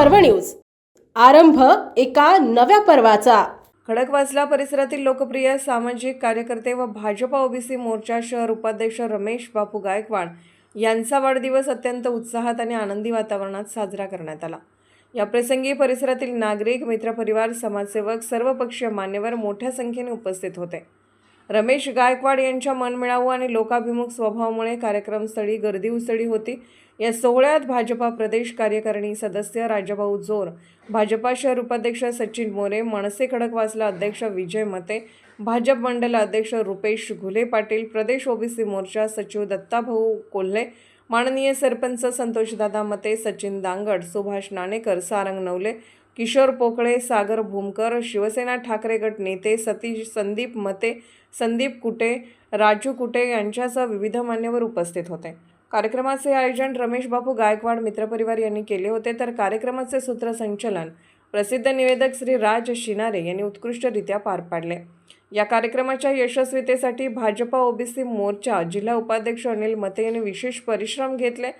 पर्व न्यूज. आरंभ एका नव्या पर्वाचा. खडकवासला परिसरातील लोकप्रिय सामाजिक कार्यकर्ते व भाजपा ओबीसी मोर्चा शहर उपाध्यक्ष रमेश बापू गायकवाड यांचा वाढदिवस अत्यंत उत्साहात आणि आनंदी वातावरणात साजरा करण्यात आला. या प्रसंगी परिसरातील नागरिक मित्रपरिवार समाजसेवक सर्वपक्षीय मान्यवर मोठ्या संख्येने उपस्थित होते. रमेश गायकवाड यांच्या मनमिळावू आणि लोकाभिमुख स्वभावामुळे कार्यक्रमस्थळी गर्दी उसळी होती. या सोहळ्यात भाजपा प्रदेश कार्यकारिणी सदस्य राजाभाऊ जोर भाजपा शहर उपाध्यक्ष सचिन मोरे मनसे खडकवासला अध्यक्ष विजय मते भाजप मंडल अध्यक्ष रुपेश घुले पाटील प्रदेश ओबीसी मोर्चा सचिव दत्ताभाऊ कोल्हे माननीय सरपंच संतोषदादा मते सचिन दांगड सुभाष नाणेकर सारंग नवले किशोर पोकळे सागर भूमकर शिवसेना ठाकरे गट नेते सतीश संदीप मते संदीप कुटे राजू कुटे यांच्यासह विविध मान्यवर उपस्थित होते. कार्यक्रमाचे आयोजन रमेश बापू गायकवाड मित्रपरिवार यांनी केले होते. तर कार्यक्रमाचे सूत्रसंचलन प्रसिद्ध निवेदक श्री राज शिनारे यांनी उत्कृष्टरित्या पार पाडले. या कार्यक्रमाच्या यशस्वीतेसाठी भाजपा ओबीसी मोर्चा जिल्हा उपाध्यक्ष अनिल मते यांनी विशेष परिश्रम घेतले.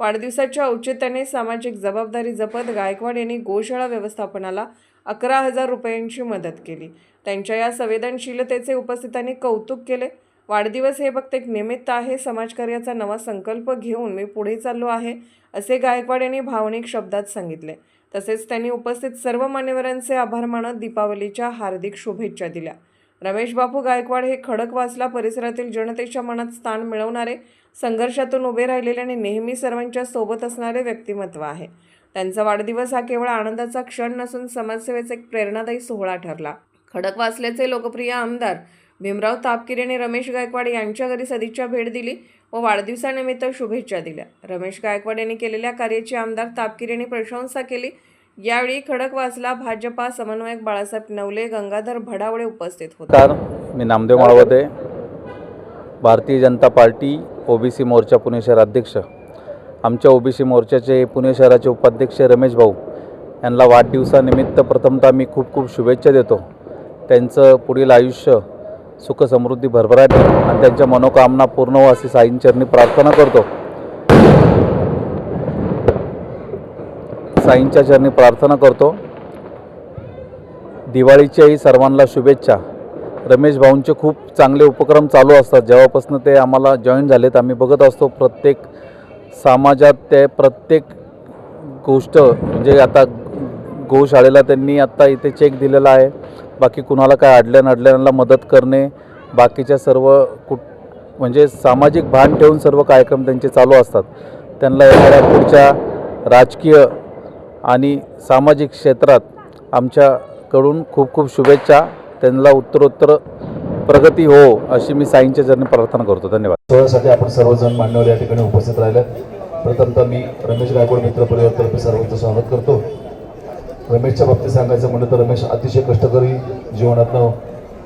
वाढदिवसाच्या औचित्याने सामाजिक जबाबदारी जपत गायकवाड यांनी गोशाळा व्यवस्थापनाला अकरा हजार रुपयांची मदत केली. त्यांच्या या संवेदनशीलतेचे उपस्थितांनी कौतुक केले. वाढदिवस हे फक्त एक निमित्त आहे. समाजकार्याचा नवा संकल्प घेऊन मी पुढे चाललो आहे असे गायकवाड यांनी भावनिक शब्दात सांगितले. तसेच त्यांनी उपस्थित सर्व मान्यवरांचे आभार मानत दीपावलीच्या हार्दिक शुभेच्छा दिल्या. रमेश बापू गायकवाड हे खडकवासला परिसरातील जनतेच्या मनात स्थान मिळवणारे संघर्षातून उभे राहिलेले आणि नेहमी सर्वांच्या सोबत असणारे व्यक्तिमत्व आहे. त्यांचा वाढदिवस हा केवळ आनंदाचा क्षण नसून समाजसेवेचा एक प्रेरणादायी सोहळा ठरला. खडकवासल्याचे लोकप्रिय आमदार भीमराव तापकिरे आणि रमेश गायकवाड यांच्या घरी सदिच्छा भेट दिली व वाढदिवसानिमित्त शुभेच्छा दिल्या. रमेश गायकवाड यांनी केलेल्या कार्याची आमदार तापकिरे यांनी प्रशंसा केली. यावेळी खडकवासला भाजपा समन्वयक बाळासाहेब नवले गंगाधर भडावळे उपस्थित होते. मी नामदेव माळवदे भारतीय जनता पार्टी ओबीसी मोर्चा पुणे शहर अध्यक्ष. आमच्या ओबीसी मोर्चाचे पुणे शहराचे उपाध्यक्ष रमेश भाऊ यांना वाढदिवसानिमित्त प्रथमतः मी खूप खूप शुभेच्छा देतो. त्यांचं पुढील आयुष्य सुख समृद्धी भरभराट आणि त्यांच्या मनोकामना पूर्ण हो अशी साईंचरणी प्रार्थना करतो. साईंच्या चरणी प्रार्थना करतो. दिवाळीच्याही सर्वांना शुभेच्छा. रमेश भाऊंचे खूप चांगले उपक्रम चालू असतात. जेव्हापासून ते आम्हाला जॉईन झालेत आम्ही बघत असतो प्रत्येक समाजात ते प्रत्येक गोष्ट म्हणजे आता गोशाळेला त्यांनी आत्ता इथे चेक दिलेला आहे. बाकी कुणाला काय अडल्या नडल्यांना मदत करणे बाकीच्या सर्व कुट म्हणजे सामाजिक भान ठेवून सर्व कार्यक्रम त्यांचे चालू असतात. त्यांना येणाऱ्या पुढच्या राजकीय आणि सामाजिक क्षेत्रात आमच्याकडून खूप खूप शुभेच्छा. त्यांना उत्तरोत्तर प्रगती हो अशी मी साईंच्या चरणी प्रार्थना करतो. धन्यवाद. सोहळ्यासाठी आपण सर्वजण मान्यवर या ठिकाणी उपस्थित राहिले प्रथमतः मी रमेश गायकवाड मित्र परिवारतर्फे सर्वांचं स्वागत करतो. रमेशच्या बाबतीत सांगायचं म्हणलं तर रमेश अतिशय कष्टकरी जीवनातनं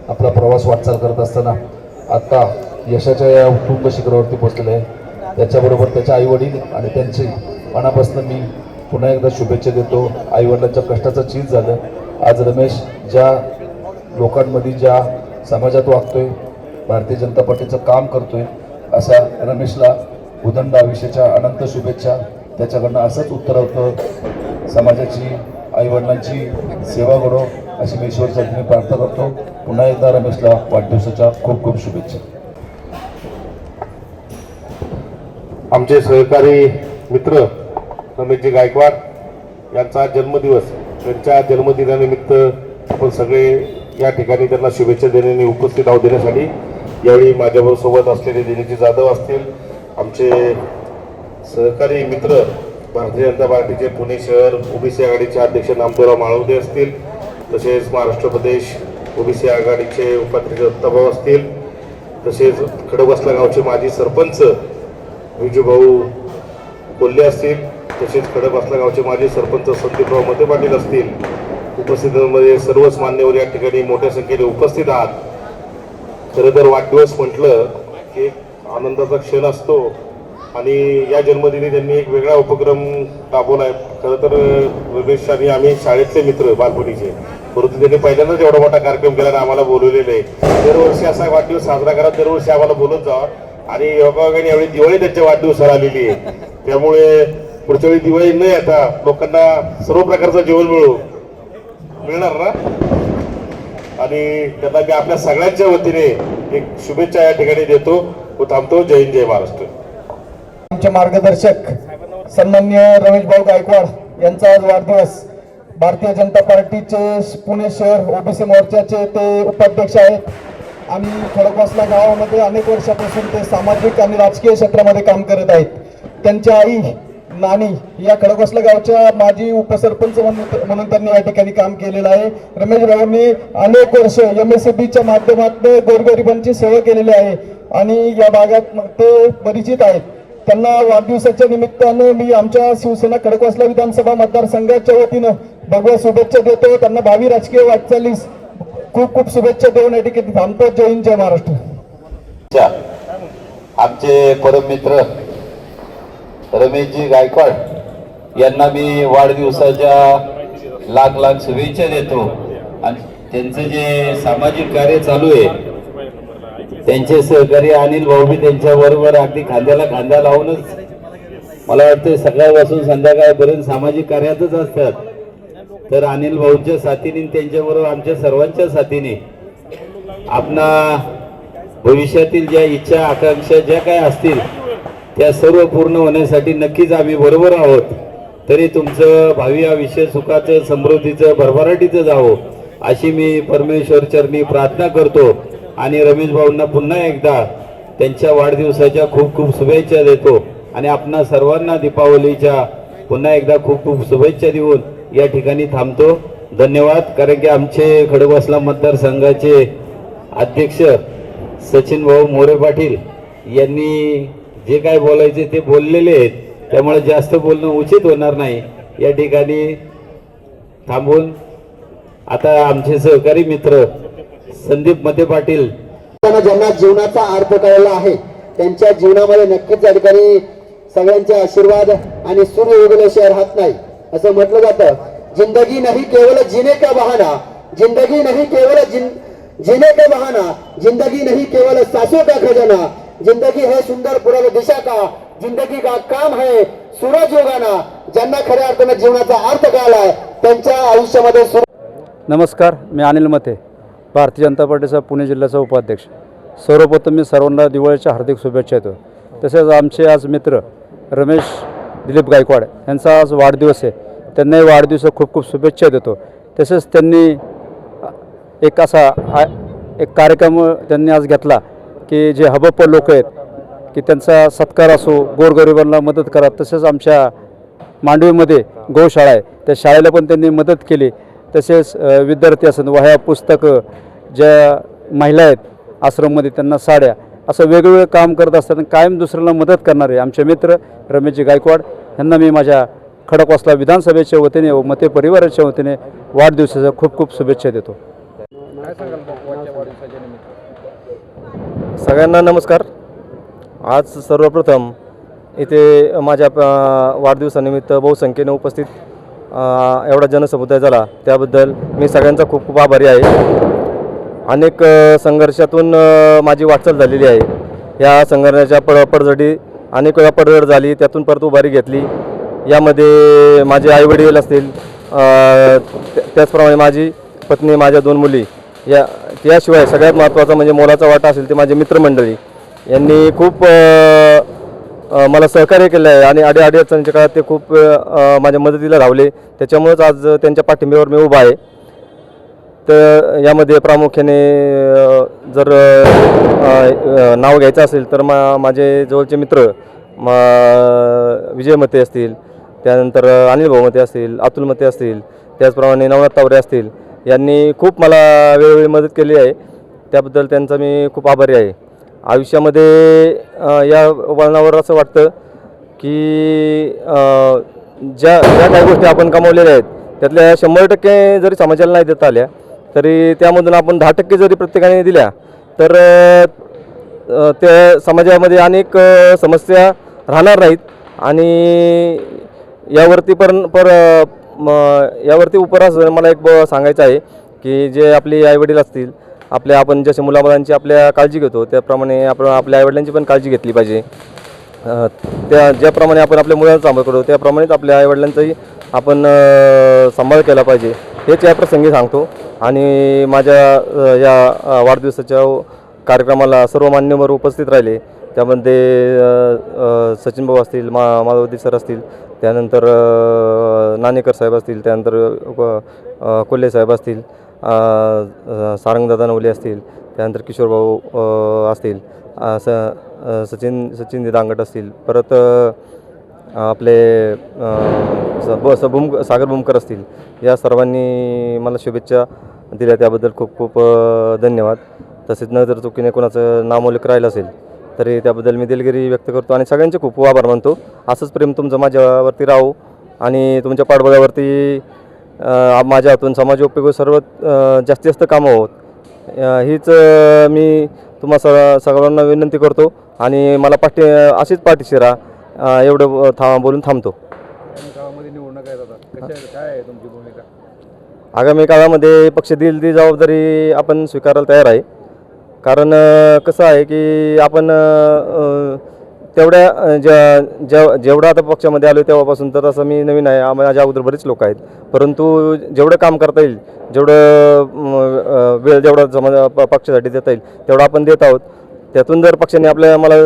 आपला प्रवास वाटचाल करत असताना आत्ता यशाच्या या उत्तुंग शिखरावरती पोचलेलं आहे. त्याच्याबरोबर त्याचे आईवडील आणि त्यांचे मनापासून मी पुन्हा एकदा शुभेच्छा देतो. आईवडिलांच्या कष्टाचं चीज झालं. आज रमेश ज्या लोकांमध्ये ज्या समाजात वागतोय भारतीय जनता पार्टीचं काम करतोय असा रमेशला उदंड आयुष्याच्या अनंत शुभेच्छा. त्याच्याकडनं असंच उत्तरवतं समाजाची आईवडिलांची सेवा करो अशी मी ईश्वरसाठी प्रार्थना करतो. पुन्हा एकदा रमेशला वाढदिवसाच्या खूप खूप शुभेच्छा. आमचे सहकारी मित्र रमेशजी गायकवाड यांचा जन्मदिवस त्यांच्या जन्मदिनानिमित्त आपण सगळे या ठिकाणी त्यांना शुभेच्छा देण्याने उपस्थित आहोत देण्यासाठी. यावेळी माझ्याबरोबर सोबत असलेले दिनेजी जाधव असतील. आमचे सहकारी मित्र भारतीय जनता पार्टीचे पुणे शहर ओबीसी आघाडीचे अध्यक्ष नामदेवराव माळवदे असतील तसेच महाराष्ट्र प्रदेश ओबीसी आघाडीचे उपाध्यक्ष दत्ताभाऊ असतील तसेच खडकवासला गावचे माजी सरपंच विजूभाऊ कोल्हे असतील तसेच खडकवासला गावचे माजी सरपंच संदीपराव मते पाटील असतील उपस्थितांमध्ये म्हणजे सर्वच मान्यवर या ठिकाणी मोठ्या संख्येने उपस्थित आहात. खरं तर वाढदिवस म्हटलं की एक आनंदाचा क्षण असतो. आणि या जन्मदिनी त्यांनी एक वेगळा उपक्रम राबवला आहे खरं तर रमेश आणि आम्ही शाळेतले मित्र बालपणीचे. परंतु त्यांनी पहिल्यांदाच एवढा मोठा कार्यक्रम केला आम्हाला बोलवलेलं आहे. दरवर्षी असा वाढदिवस साजरा करा दरवर्षी आम्हाला बोलत जा. आणि योगायोगाने यावेळी दिवाळी त्यांच्या वाढदिवसाला आलेली आहे. त्यामुळे पुढच्या वेळी दिवाळी नाही आता. लोकांना सर्व प्रकारचं जेवण मिळू मिळणार ना? आणि त्यांना मी आपल्या सगळ्यांच्या वतीने एक शुभेच्छा या ठिकाणी देतो. व थांबतो. जय हिंद जय महाराष्ट्र. आमचे मार्गदर्शक सन्मान्य रमेश भाऊ गायकवाड यांचा आज वाढदिवस. भारतीय जनता पार्टीचे पुणे शहर ओबीसी मोर्चाचे ते उपाध्यक्ष आहेत. आणि खडकवासला गावामध्ये अनेक वर्षापासून ते सामाजिक आणि राजकीय क्षेत्रामध्ये काम करत आहेत. त्यांच्या आई नानी या खडकवासला गावच्या माजी उपसरपंच म्हणून त्यांनी या ठिकाणी काम केलेलं आहे. रमेश भाऊंनी अनेक वर्ष एम एस बीच्या माध्यमातून गोरगरिबांची सेवा केलेली आहे. आणि या भागात ते परिचित आहेत. त्यांना वाढदिवसाच्या निमित्तानं मी आमच्या शिवसेना खडकवासला विधानसभा मतदारसंघाच्या वतीनं भगव्या शुभेच्छा देतो. त्यांना भावी राजकीय वाटचालीस खूप खूप शुभेच्छा देऊन या ठिकाणी थांबतो. जय हिंद जय महाराष्ट्र. च्या आमचे परममित्र रमेशजी गायकवाड यांना मी वाढदिवसाच्या लाख लाख शुभेच्छा देतो. आणि त्यांचं जे सामाजिक कार्य चालू आहे त्यांचे सहकारी अनिल भाऊ मी त्यांच्या बरोबर अगदी खांद्याला खांदा लावूनच मला वाटतं सकाळपासून संध्याकाळपर्यंत सामाजिक कार्यातच असतात. तर अनिल भाऊंच्या साथीने त्यांच्याबरोबर आमच्या सर्वांच्या साथीने आपणा भविष्यातील ज्या इच्छा आकांक्षा ज्या काय असतील त्या सर्व पूर्ण होण्यासाठी नक्कीच आम्ही बरोबर आहोत. तरी तुमचं भावी आयुष्य सुखाचं समृद्धीचं भरभराटीचं जावं अशी मी परमेश्वर चरणी प्रार्थना करतो. आणि रमेश भाऊंना पुन्हा एकदा त्यांच्या वाढदिवसाच्या खूप खूप शुभेच्छा देतो. आणि आपणा सर्वांना दीपावलीच्या पुन्हा एकदा खूप खूप शुभेच्छा देऊन या ठिकाणी थांबतो. धन्यवाद. कारण की आमचे खडकवासला मतदारसंघाचे अध्यक्ष सचिन भाऊ मोरे पाटील यांनी जे काय बोलायचे ते बोललेले आहेत. त्यामुळे जास्त बोलणं उचित होणार नाही. या ठिकाणी थांबून आता आमचे सहकारी मित्र संदीप मते पाटील. त्यांना ज्यांना जीवनाचा अर्थ कळला आहे त्यांच्या जीवनामध्ये नक्कीच या ठिकाणी सगळ्यांचे आशीर्वाद आणि सूर्य उगवल्याशिवाय राहत नाही. असं म्हटलं जातं. जिंदगी नाही केवळ जीने का बहाना जिंदगी नहीं केवल जिन जीने का बहाना जिंदगी नहीं केवल सासों का खजाना जिंदगी है सुंदर पूर्व दिशा का जिंदगी का काम है सूरज उगाना ज्यांना खऱ्या अर्थानं जीवनाचा अर्थ कळलाय त्यांच्या आयुष्यामध्ये नमस्कार मी अनिल मते. भारतीय जनता पार्टीचा पुणे जिल्ह्याचा उपाध्यक्ष. सर्वप्रथम मी सर्वांना दिवाळीच्या हार्दिक शुभेच्छा देतो. तसेच आमचे आज मित्र रमेश दिलीप गायकवाड यांचा आज वाढदिवस आहे. त्यांनाही वाढदिवसा खूप खूप शुभेच्छा देतो. तसेच त्यांनी एक असा एक कार्यक्रम त्यांनी आज घेतला की जे हबप्प लोक आहेत की त्यांचा सत्कार असो गोरगरिबांना मदत करा. तसेच आमच्या मांडवीमध्ये गोशाळा आहे. त्या शाळेला पण त्यांनी मदत केली. तसेच विद्यार्थी असं वह्या पुस्तकं ज्या महिला आहेत आश्रममध्ये त्यांना साड्या असं वेगवेगळं काम करत असतात आणि कायम दुसऱ्याला मदत करणारे आमचे मित्र रमेशजी गायकवाड यांना मी माझ्या खडकवासला विधानसभेच्या वतीने व मते परिवाराच्या वतीने वाढदिवसाच्या खूप खूप शुभेच्छा देतो. सगळ्यांना नमस्कार. आज सर्वप्रथम इथे माझ्या वाढदिवसानिमित्त बहुसंख्येने उपस्थित एवढा जनसमुदाय झाला. त्याबद्दल मी सगळ्यांचा खूप खूप आभारी आहे. अनेक संघर्षातून माझी वाटचाल झालेली आहे. या संघर्षाच्या पड पडझडी अनेक वेळा पडझड झाली. त्यातून परत उभारी घेतली. यामध्ये माझे आईवडील असतील त्याचप्रमाणे माझी पत्नी माझ्या दोन मुली. या याशिवाय सगळ्यात महत्त्वाचा म्हणजे मोलाचा वाटा असेल ते माझे मित्रमंडळी. यांनी खूप मला सहकार्य केलं आहे आणि आडे अडचणीच्या काळात ते खूप माझ्या मदतीला रावले त्याच्यामुळेच आज त्यांच्या पाठिंब्यावर मी उभा आहे. तर यामध्ये प्रामुख्याने जर नाव घ्यायचं असेल तर मा माझे जवळचे मित्र मा विजय मते असतील त्यानंतर अनिल भाऊ मते असतील अतुल मते असतील त्याचप्रमाणे नवनाथ तावरे असतील यांनी खूप मला वेळोवेळी मदत केली आहे. त्याबद्दल त्यांचा मी खूप आभारी आहे. आयुष्यामध्ये या वळणावर असं वाटतं की ज्या ज्या काही गोष्टी आपण कमावलेल्या आहेत त्यातल्या शंभर टक्के जरी समाजाला नाही देता आल्या तरी त्यामधून आपण दहा टक्के जरी प्रत्येकाने दिल्या तर त्या समाजामध्ये अनेक समस्या राहणार नाहीत. आणि यावरती पर पर यावरती उपरास मला एक ब- सांगायचं आहे की जे आपले आईवडील असतील आपल्या आपण जसे मुलामुलांची आपल्या काळजी घेतो त्याप्रमाणे आपण आपल्या आईवडिलांची पण काळजी घेतली पाहिजे. त्या ज्याप्रमाणे आपण आपल्या मुलांचा सांभाळ करतो त्याप्रमाणेच आपल्या आईवडिलांचाही आपण सांभाळ केला पाहिजे. हेच या प्रसंगी सांगतो. आणि माझ्या या वाढदिवसाच्या कार्यक्रमाला सर्व मान्यवर उपस्थित राहिले. त्यामध्ये अ, सचिन भाऊ असतील मा माधवती सर असतील त्यानंतर नाणेकर साहेब असतील त्यानंतर कोल्हे साहेब असतील सारंगदादा नवले असतील त्यानंतर किशोर भाऊ असतील स सचिन सचिन दांगट असतील परत आपले स ब स सागर भूमकर असतील या सर्वांनी मला शुभेच्छा दिल्या. त्याबद्दल खूप खूप धन्यवाद. तसेच न जर चुकीने कोणाचं नामोल्लेख राहिलं असेल तरी त्याबद्दल मी दिलगिरी व्यक्त करतो आणि सगळ्यांचे खूप आभार मानतो. असंच प्रेम तुमचं माझ्यावरती राहो आणि तुमच्या पाठबळावरती माझ्या हातून समाज उपयोगी सर्व अ, जास्तीत जास्त कामं होत. अ, हीच मी तुम्हा सग सगळ्यांना विनंती करतो आणि मला पाठी अशीच पाठीशी राहा. एवढं था बोलून थांबतो. आगामी काळामध्ये पक्ष देईल ती जबाबदारी आपण स्वीकारायला तयार आहे. कारण कसं आहे की आपण तेवढ्या ज्या जेव जेवढं आता पक्षामध्ये आलो तेव्हापासून तर असं मी नवीन आहे. माझ्या अगोदर बरेच लोक आहेत. परंतु जेवढं काम करता येईल जेवढं वेळ जेवढा समाज प- पक्षासाठी देता येईल तेवढं आपण देत आहोत. त्यातून जर पक्षाने आपल्या मला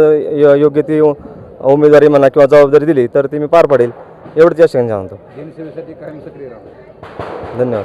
योग्य ती उमेदवारी म्हणा किंवा जबाबदारी दिली तर ती मी पार पाडेल. एवढंच या सांगतो. धन्यवाद.